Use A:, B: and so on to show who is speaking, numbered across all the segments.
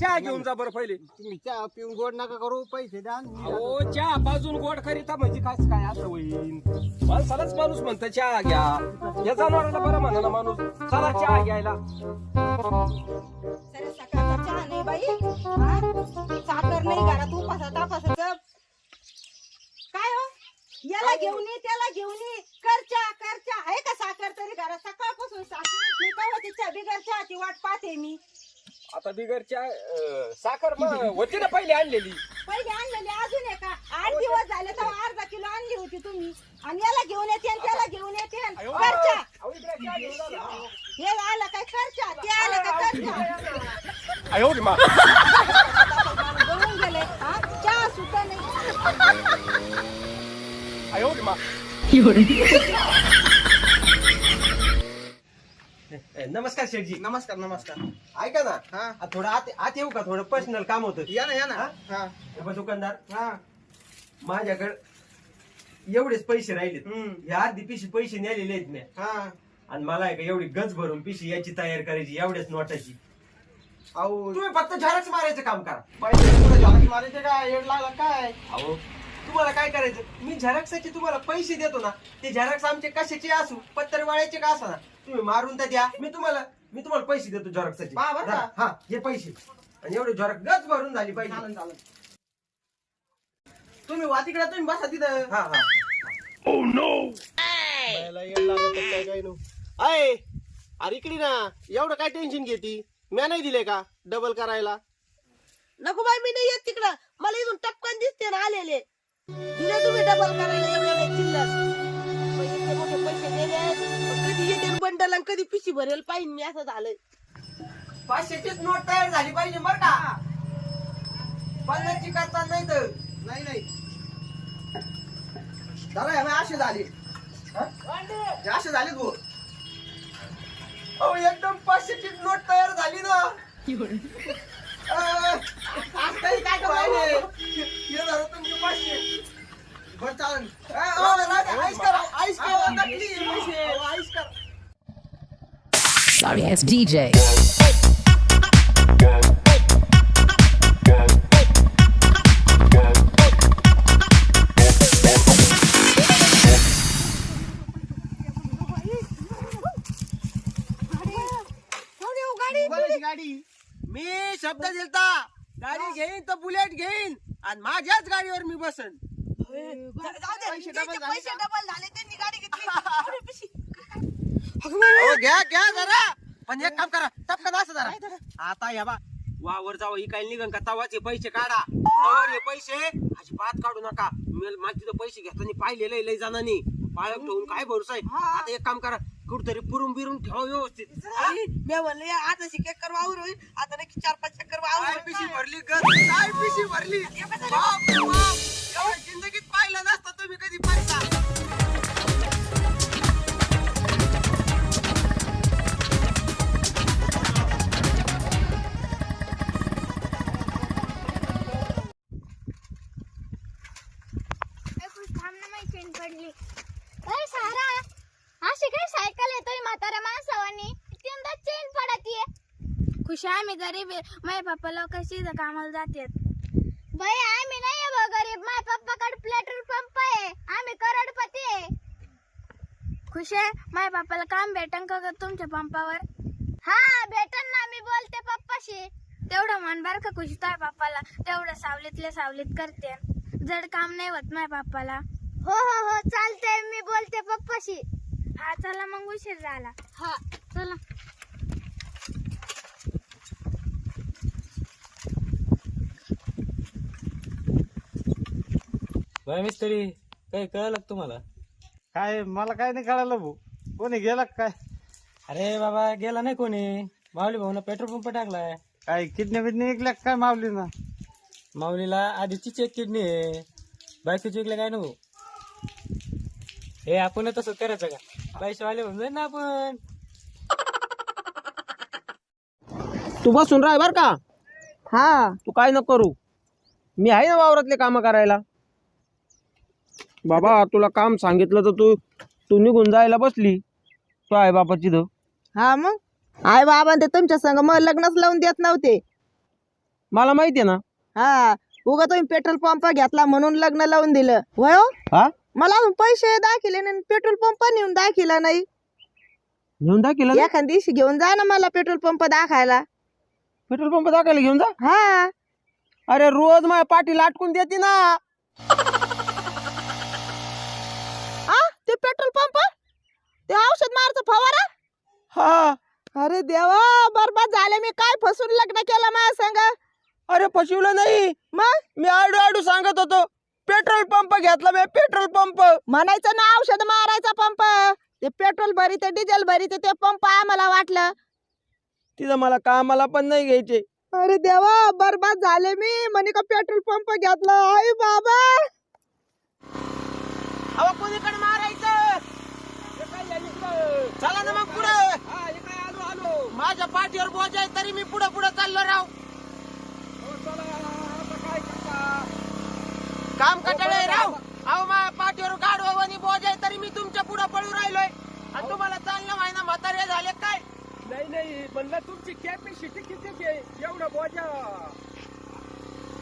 A: चहा घेऊन जा बरं पहिले.
B: तुम्ही चहा पिऊन गोड नका करू पैसे द्या आणि मी जातो.
A: अहो चहा पाजून गोड करीता म्हणजे काय काय असं होईल माणसालाच माणूस म्हणतं चहा घ्या. या जनावराला बरं म्हणा ना माणूस. चला चहा घ्यायला.
C: सरे सकाळचा चहा नाही बाई. हा? साखर नाही घरात उपासा तापासाचं काय हो? याला घेऊन ये त्याला घेऊन ये. करच्या करच्या आहे का साखर तरी घरात? सकाळपासून साखर. मी कवा तिच्या बिगर चहाची वाट पाहते मी.
A: आता बिगर चहा अं, साखर मग होती ना पहिले आणलेली?
C: पहिले आणलेली अजून आहे का आठ दिवस झाले तर अर्धा किलो आणली होती तुम्ही. आणि याला घेऊन येते आणि त्याला घेऊन येते आणि करच्या
A: अहो, इकडे चहा घेऊन जा ना.
C: हे आलं काय करच्या ते आलं काय
A: रे मा.
C: गळून गेले हा? चहा सुद्धा नाही.
A: अयो रे मा.
D: ए, नमस्कार शेठजी
B: नमस्कार नमस्कार.
D: ऐका ना.
B: हा.
D: आ, थोडं आत आत येऊ का? थोडं पर्सनल काम होतं.
B: या ना या ना.
D: हा?
B: हा.
D: हे बघ, दुकानदार.
B: हा.
D: माझ्याकडे एवढेच पैसे राहिलेत.
B: हम्म.
D: या अर्धी पिशी पैसे नेलेले आहेत मी.
B: हा.
D: आणि मला आहे का एवढी गज भरून पिशी याची तयार करायची एवढ्याच नोटाची.
B: अहो.
D: तुम्ही फक्त झेरॉक्स मारायचं काम करा.
B: पैसे तुला झाडाची मारायचे काय? येड लागला काय?
D: अहो तुम्हाला काय करायचं? मी झेरॉक्सचे तुम्हाला पैसे देतो ना ते झेरॉक्स आमचे कशाचे असू पत्तरवाळ्याचे का असो ना? तुम्ही मारून तर द्या. मी तुम्हाला मी तुम्हाला पैसे देतो
B: पहा बरं का?
D: हा हे पैसे. आणि एवढे झेरॉक्स गज भरून झाली पाहिजे
B: चालन तुम्ही वा तिकडे तुम्ही बसा तिथं.
D: हा हा.
B: बायला येड लागत तर काय काय नो. अय अरे इकडे ना एवढं काय टेन्शन घेती? म्या नाही दिले का डबल करायला?
C: नको बाई मी नाही येत तिकडं. मला इथून टपकन दिसते ना आलेले. दिले तुम्ही डबल करायला एवढे नाही चिल्लर. बंडल आणि कधी पिशी भरेल पाहिजे मी असं झालंय.
D: पाचशेचीच नोट तयार झाली पाहिजे बर का? पन्नासची करता नाही तर.
B: नाही नाही. दादा हे असे झाले.
D: हा?
B: हे असे झाले
D: अहो एकदम पाचशेची नोट तयार झाली ना.
B: अं, आज काय करायले
D: हे. झालं तुमचे पाचशे.
B: बरं चालन.
D: अ, अ, राजा, आईस करा, आईस करा, नकली पैसे.
B: अहो, आईस कर
E: Sorry, it's DJ.
B: कोणाची गाडी मी शब्द दिलता. गाडी घेईन तर बुलेट घेईन. आणि माझ्याच गाडीवर मी बसन. पैसे डबल झाले.
C: पैसे
B: का?
C: डबल झाले. त्यांनी गाडी घेतली.
B: अहो, घ्या घ्या जरा. पण एक काम करा टपकन असं जरा आता या बा वावर जावं इकायला निघन का तवाचे पैसे काढा. तवार हे पैसे? अजिबात काढू नका. माझे तिथं पैसे घेताना पाहिलेलं आहे लय जणांनी. पाळक ठेवून काय भरोसा आहे? आता एक काम करा कुठतरी पुरून बिरून ठेवा व्यवस्थित.
C: मी म्हणले आता शिकेक कर वावर होईल आता नक्की चार पाच चक्कर वावर
B: काय. पिशी भरली ग? काय पिशी भरली? बाप
F: पडली. अरे सारा अशी काय सायकल येतोय म्हाताऱ्या माणसावानी? तीनदा चेन पडतीये. खुशी आम्ही गरीब आहे. माझे पप्पा लोक सीधा कामाला जातात? बाई आम्ही नाही आहे बा गरीब. माझ्या पप्पाकडे पेट्रोल पंप आहे. आम्ही करोडपती आहे. खुश आहे? माझ्या पप्पाला काम भेटन का ग तुमच्या पंपावर हा भेटन ना मी बोलते पप्पाशी. तेवढं मन बर का खुशी तुझ्या पप्पाला तेवढं सावलीतल्या सावलीत करते. जड काम नाही होत माझ्या पप्पाला हो हो हो चालतंय मी बोलते पप्पाशी. हा चला मग उशीर झाला. हा चला.
G: बाय मिस्त्री काही कळलं का तुम्हाला?
H: काय मला काय नाही कळालं भाऊ. कोणी गेला का काय?
G: अरे बाबा गेला नाही कोणी. माऊली भाऊन पेट्रोल पंप टाकलाय.
H: काय किडनी बिडनी ऐकल्या का काय मावली ना
G: माऊलीला आधीची चेक किडनी आहे. बायकोची ऐकलं काय नको हे आपण तसं करायचं का? पैसे वाले होऊन जाईल ना आपण.
D: तू बसून राह बर का.
C: हा.
D: तू काय नको करू. मी आहे ना वावरातले काम करायला. बाबा तुला काम सांगितलं तर तू तू निघून जायला बसली. तू आहे बापा तिथं.
C: हा मग? आई बाबा ते तुमच्या संग मग लग्नच लावून देत नव्हते.
B: मला माहितीये ना.
C: हा. उगा तुम्ही पेट्रोल पंप घेतला म्हणून लग्न लावून दिलं. होय हो?
B: हा?
C: मला अजून पैसे दाखिले नाही पेट्रोल पंप नेऊन दाखिला नाही.
B: घेऊन जा केलं
C: एखाद दिवशी घेऊन जा ना मला पेट्रोल पंप दाखायला.
B: पेट्रोल पंप दाखवायला घेऊन जा?
C: हा.
B: अरे रोज माझ्या पाठी लाटकून देते ना.
C: आ ते पेट्रोल पंप ते औषध मारतो फवारा?
B: हा.
C: अरे देवा बरबाद झाले. मी काय फसून लग्न केलं माझ्या संग?
B: अरे फसवलं नाही.
C: मग?
B: मी आडू आडू सांगत होतो. पेट्रोल पंप घेतला मी पेट्रोल पंप.
C: म्हणायचं ना औषध मारायचा पंप. ते पेट्रोल भरीत डिझेल भरीत ते पंप आम्हाला वाटलं.
B: तिथं मला कामाला पण नाही घ्यायचे.
C: अरे देवा बरबाद झाले मी. म्हणे का पेट्रोल पंप घेतला. आई बाबा.
B: अहो कोणीकडे मारायचं? चला ना मग पुढे.
A: आलो आलो.
B: माझ्या पाठीवर बोज आहे तरी मी पुढे पुढे चाललो राव
A: हो, चला आता काय करता
B: काम कटाळे राव. अहो माझ्या पाठीवर गाडवा आणि बोज आहे तरी मी तुमच्यापुढे पळू राहिलोय. आणि तुम्हाला चालणं माहिना म्हातारे झाले काय?
A: नाही नाही म्हणलं तुमची कॅपॅसिटी किती आहे? एवढं बोजा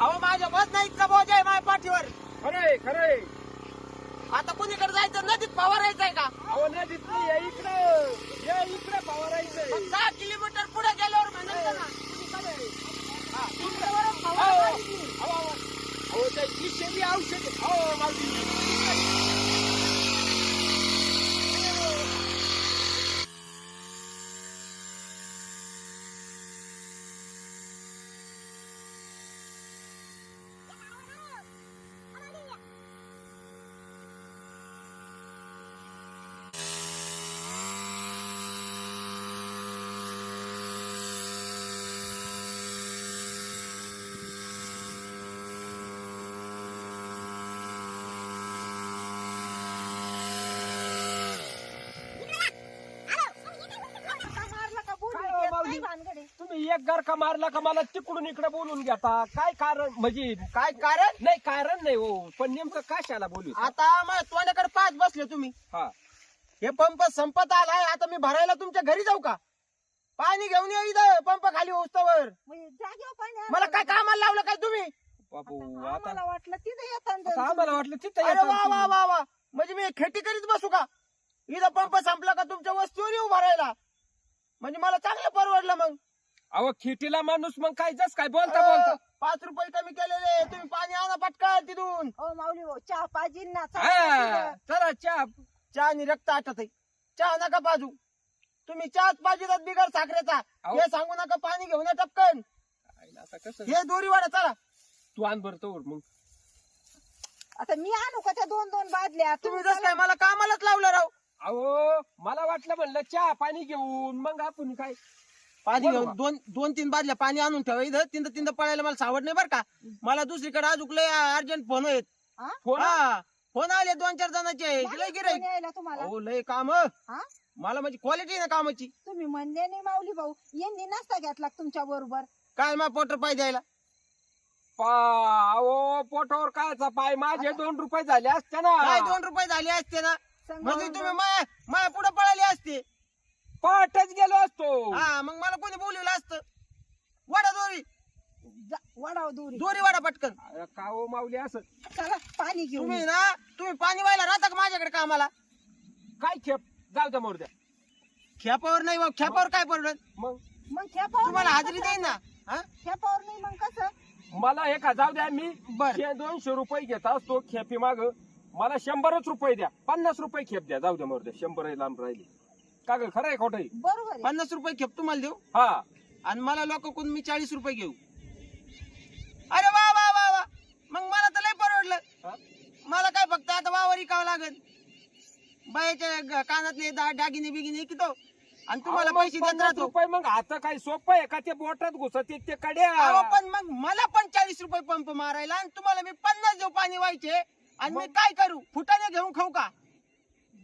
B: अहो माझ्या बस नाही इतका बोज आहे माझ्या पाठीवर.
A: खरंय खरंय
B: आता कोणीकडे जायचं? नदीत फवारायचंय का?
A: अहो नदीत नाही ये इकडं. ये इकडे फवारायचंय
B: मग दहा किलोमीटर पुढे गेल्यावर म्हणायचं ना.
A: अहो, अहो, अहो. अहो, त्या विषयी औषध अहो मावशी काय हो, माऊली? तुम्ही एक गार का मारला का मला तिकडून इकडे बोलून घेता? काय कारण? म्हणजे
B: काय कारण?
A: नाही कारण नाही हो पण नेमकं कशाला बोलू?
B: आता मग तोंडाकडे पाच बसले तुम्ही.
A: हा.
B: हे पंप संपत आलाय आता मी भरायला तुमच्या घरी जाऊ का? पाणी घेऊन या इथं पंप खाली उस्तवर. मला काय कामाला लावलं काय तुम्ही?
A: बापू आता
C: आम्हाला वाटलं तिथे येतात
A: आम्हाला वाटलं तिथं
B: अरे वा वा. वा वा. म्हणजे मी खेटी करीत बसू का? इथं पंप संपला का तुमच्या वस्तीवर येऊ भरायला? म्हणजे मला चांगलं परवडलं मग.
A: अहो खिटीला माणूस मग काय जस काय बोलता बोलता.
B: पाच रुपये कमी केलेले तुम्ही पाणी आणा पटकन तिथून.
C: ओ माऊली भाऊ चहा पाहिजे ना
A: हा, चला चहा.
B: चहा आणि रक्त आटत चहा नका पाजू. तुम्ही चहाच पाहिजे बिगर साखरेचा.
A: अहो.
B: हे सांगू नका पाणी घेऊन या टपकन.
A: आईला आता कसं?
B: हे दोरी वाढा चला.
A: तू आण बरं तोवर मग.
C: आता मी आणू का त्या दोन दोन बादल्या?
B: तुम्ही जस काय मला कामालाच लावलं राव.
A: अहो मला वाटलं म्हणलं चहा पाणी घेऊन. मग आपण काय?
B: पाणी. घेऊन दोन दोन तीन बादल्या पाणी आणून ठेवा. इथं तीन तीन पळायला मला सावड नाही बरं का. मला दुसरीकडे अजून लय अर्जंट फोन आहेत.
A: फोन?
B: हा. फोन आले दोन चार जणांचे. लय गिराईक
C: यायला तुम्हाला.
B: अहो लय काम.
C: हा?
B: मला म्हणजे क्वालिटी ना कामाची.
C: तुम्ही म्हणले नाही माऊली भाऊ. यांनी नसता घेतला तुमच्या बरोबर?
B: काय मा पोटर पाय द्यायला?
A: पा- अहो पोटावर कायचा पाय? माझे दोन रुपये झाले असते ना.
B: काय दोन रुपये झाले असते ना? म्हणजे तुम्ही माया माया पुढे पळाले असते.
A: पाठच गेलो असतो.
B: हा मग मला कोणी बोलवलं असतं? वाडा दोरी.
C: वडाव दुरी.
B: दोरी वाडा पटकन.
A: अरे का हो माऊली असं?
C: चला पाणी घेऊन
B: तुम्ही ना तुम्ही पाणी व्हायला राहता का माझ्याकडे कामाला?
A: काय खेप? जाऊ द्या मोर द्या.
B: खेपावर नाही बा, खेपावर काय पडलं?
A: मग?
C: मग खेपावर
B: तुम्हाला
C: नाही
B: हाजरी
C: कसं?
B: देईन ना हा?
C: खेपावर नाही मग कसं?
A: मला हे का जाऊ द्या मी
B: बर.
A: शे- दोनशे रुपये घेत असतो खेपी माग मला शंभरच रुपये द्या पन्नास रुपये खेप द्या. जाऊ द्या मोर द्या शंभर लांब राहिली. का ग खरं आहे खोटं आहे?
C: बरोबर आहे.
B: पन्नास रुपये खेप तुम्हाला देऊ.
A: हा.
B: आणि मला लोक मी चाळीस रुपये घेऊ. अरे वा वा वा वा. मग मला तर लय परवडलं? मला काय फक्त आता वावर इकावं लागेल. बायाच्या ग- कानातले दा- दागिने बिगिने कितो आणि तुम्हाला
A: अहो, मग
B: पैसे देत
A: पन्नास
B: राहतो.
A: रुपये मग आता काय सोपं आहे का? ते बोटात घुसत ते कड्या.
B: अहो, पण मग मला पण चाळीस रुपये पंप मारायला आणि तुम्हाला मी पन्नास देऊ पाणी व्हायचे. आणि मी काय करू? फुटाने घेऊन खाऊ का?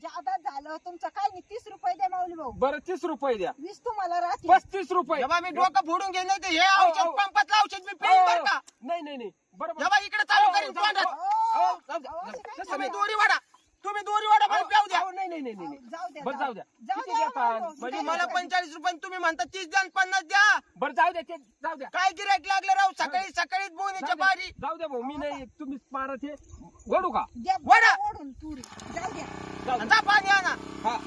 C: जादा झालं तुमचं काय नाही तीस रुपये द्या माऊली भाऊ.
A: बरं तीस रुपये द्या.
C: वीस तुम्हाला राहतील.
A: पस्तीस रुपये.
B: जेव्हा मी डोकं फोडून घेईन नाही तर हे औषध
A: अहो.
B: पंपातलं औषध मी पेन बर का?
A: नाही नाही नाही. बरोबर.
B: जेव्हा इकडे चालू करीन तोंडात.
A: अहो, जाऊ द्या.
C: अहो, असं काय
A: तसं
B: तुम्ही
A: नाही.
B: दोरी वाडा. तुम्ही दोरी वाडा मला प्याऊ द्या.
A: अहो, नाही नाही नाही नाही. नाही
C: जाऊ द्या
A: बरं जाऊ द्या.
C: जाऊ
A: किती
C: द्या,
A: देता? म्हणजे
B: मला पंचेचाळीस रुपये तुम्ही म्हणता तीस द्या आणि पन्नास द्या.
A: बरं जाऊ द्या ते जाऊ द्या.
B: काय गिरायक लागलं राव? सकाळी सकाळी बोनीच्या
A: जाऊ द्या.
B: बारी.
A: जाऊ द्या भाऊ मी नाही तुम्ही मारा ते गोडू का?
C: द्या,
B: वडा.
C: तुरी. जाऊ द्या. जा पाणी आणा. हा.